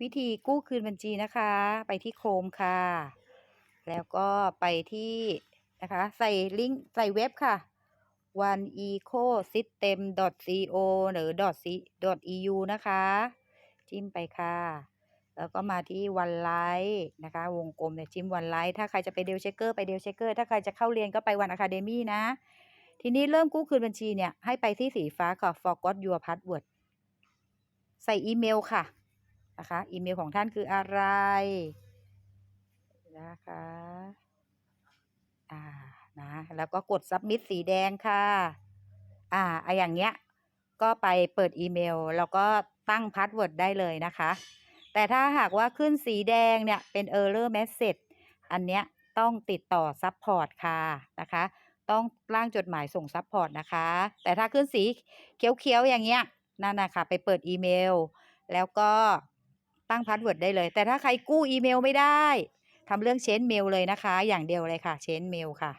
วิธีกู้คืนบัญชีนะคะ ไปที่โครมค่ะ แล้วก็ไปที่นะคะ ใส่ลิงก์ใส่เว็บค่ะ oneecosystem.co หรือ .eu นะคะ จิ้มไปค่ะ แล้วก็มาที่วันไลท์นะคะ วงกลมเนี่ยจิ้มวันไลท์ถ้าใครจะไปเดลเชคเกอร์ไปเดลเชคเกอร์ถ้าใครจะเข้าเรียนก็ไปวันอะคาเดมี่นะ ทีนี้เริ่มกู้คืนบัญชีเนี่ย ให้ไปที่สีฟ้าค่ะ forgot your password ใส่อีเมลค่ะ นะคะ อีเมลของท่านคืออะไรนะคะอ่านะแล้วก็กด submit สีแดงค่ะ อ่าไออย่างเงี้ย ก็ไปเปิดอีเมล แล้วก็ตั้งพาสเวิร์ดได้เลยนะคะ แต่ถ้าหากว่าขึ้นสีแดงเนี่ยเป็น error message อันเนี้ยต้องติดต่อ support ค่ะนะคะ ต้องร่างจดหมายส่ง support นะคะ แต่ถ้าขึ้นสีเขียวๆอย่างเงี้ยนั่นนะคะไปเปิดอีเมล แล้วก็ ตั้งพาสเวิร์ดได้เลย แต่ถ้าใครกู้อีเมลไม่ได้ทำเรื่องเชนเมลเลยนะคะ อย่างเดียวเลยค่ะ เชนเมลค่ะ